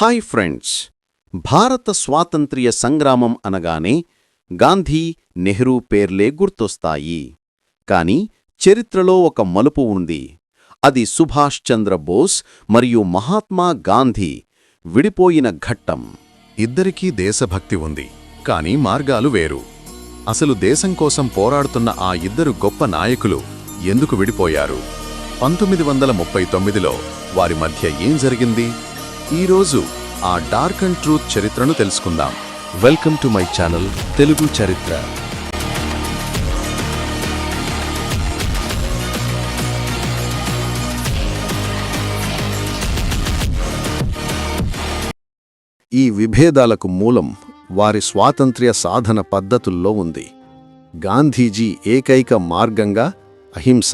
Hi friends. భారత స్వాతంత్ర్య సంగ్రామం అనగానే గాంధీ నెహ్రూ పేర్లే గుర్తొస్తాయి. కాని చరిత్రలో ఒక మలుపు ఉంది. అది సుభాష్ చంద్ర బోస్ మరియు మహాత్మా గాంధీ విడిపోయిన ఘట్టం. ఇద్దరికీ దేశభక్తి ఉంది కాని మార్గాలు వేరు. అసలు దేశం కోసం పోరాడుతున్న ఆ ఇద్దరు గొప్ప నాయకులు ఎందుకు విడిపోయారు? పంతొమ్మిది వందల ముప్పై తొమ్మిదిలో వారి మధ్య ఏం జరిగింది? ఈరోజు ఆ డార్క్ అండ్ ట్రూత్ చరిత్రను తెలుసుకుందాం. Welcome to my channel Telugu చరిత్ర ఈ విభేదాలకు మూలం వారి స్వాతంత్ర్య సాధన పద్ధతుల్లో ఉంది. గాంధీజీ ఏకైక మార్గంగా అహింస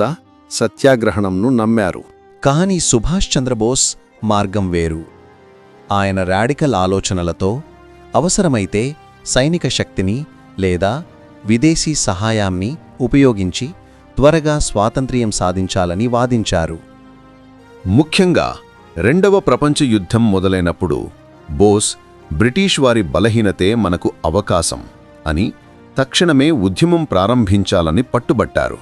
సత్యాగ్రహణంను నమ్మారు. కానీ సుభాష్ చంద్రబోస్ మార్గం వేరు. ఆయన రాడికల్ ఆలోచనలతో అవసరమైతే సైనిక శక్తిని లేదా విదేశీ సహాయాన్ని ఉపయోగించి త్వరగా స్వాతంత్ర్యం సాధించాలని వాదించారు. ముఖ్యంగా రెండవ ప్రపంచ యుద్ధం మొదలైనప్పుడు బోస్ బ్రిటిష్ వారి బలహీనతే మనకు అవకాశం అని తక్షణమే ఉద్యమం ప్రారంభించాలని పట్టుబట్టారు.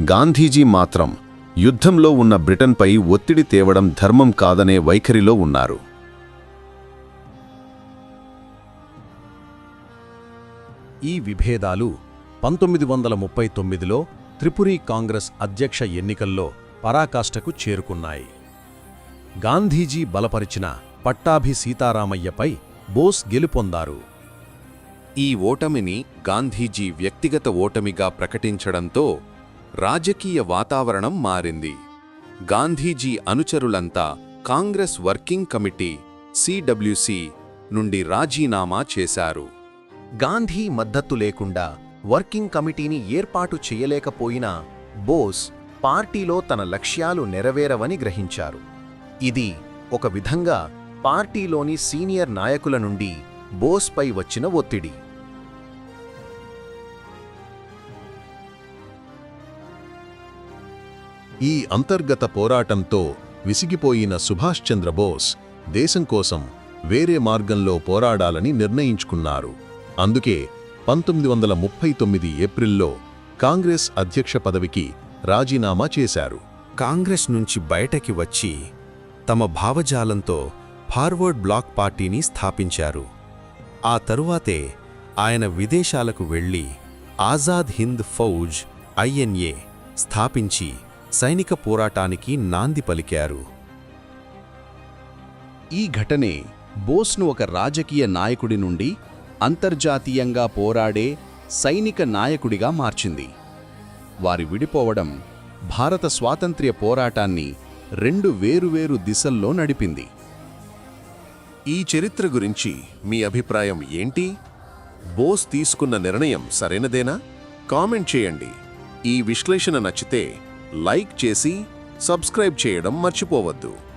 గాంధీజీ మాత్రం యుద్ధంలో ఉన్న బ్రిటన్పై ఒత్తిడి తేవడం ధర్మం కాదనే వైఖరిలో ఉన్నారు. ఈ విభేదాలు పంతొమ్మిది వందల ముప్పై తొమ్మిదిలో త్రిపురి కాంగ్రెస్ అధ్యక్ష ఎన్నికల్లో పరాకాష్ఠకు చేరుకున్నాయి. గాంధీజీ బలపరిచిన పట్టాభి సీతారామయ్యపై బోస్ గెలుపొందారు. ఈ ఓటమిని గాంధీజీ వ్యక్తిగత ఓటమిగా ప్రకటించడంతో రాజకీయ వాతావరణం మారింది. గాంధీజీ అనుచరులంతా కాంగ్రెస్ వర్కింగ్ కమిటీ సిడబ్ల్యూసి నుండి రాజీనామా చేశారు. గాంధీ మద్దతు లేకుండా వర్కింగ్ కమిటీని ఏర్పాటు చేయలేకపోయినా బోస్ పార్టీలో తన లక్ష్యాలు నెరవేరవని గ్రహించారు. ఇది ఒక విధంగా పార్టీలోని సీనియర్ నాయకుల నుండి బోస్పై వచ్చిన ఒత్తిడి. ఈ అంతర్గత పోరాటంతో విసిగిపోయిన సుభాష్ చంద్రబోస్ దేశం కోసం వేరే మార్గంలో పోరాడాలని నిర్ణయించుకున్నారు. అందుకే పంతొమ్మిది వందల ముప్పై తొమ్మిది ఏప్రిల్లో కాంగ్రెస్ అధ్యక్ష పదవికి రాజీనామా చేశారు. కాంగ్రెస్ నుంచి బయటకి వచ్చి తమ భావజాలంతో ఫార్వర్డ్ బ్లాక్ పార్టీని స్థాపించారు. ఆ తరువాతే ఆయన విదేశాలకు వెళ్ళి ఆజాద్ హింద్ ఫౌజ్ ఐఎన్ఏ స్థాపించి సైనిక పోరాటానికి నాంది పలికారు. ఈ ఘటనే బోస్ను ఒక రాజకీయ నాయకుడి నుండి అంతర్జాతీయంగా పోరాడే సైనిక నాయకుడిగా మార్చింది. వారి విడిపోవడం భారత స్వాతంత్ర్య పోరాటాన్ని రెండు వేరువేరు దిశల్లో నడిపింది. ఈ చరిత్ర గురించి మీ అభిప్రాయం ఏంటి? బోస్ తీసుకున్న నిర్ణయం సరైనదేనా? కామెంట్ చేయండి. ఈ విశ్లేషణ నచ్చితే లైక్ చేసి సబ్స్క్రైబ్ చేయడం మర్చిపోవద్దు.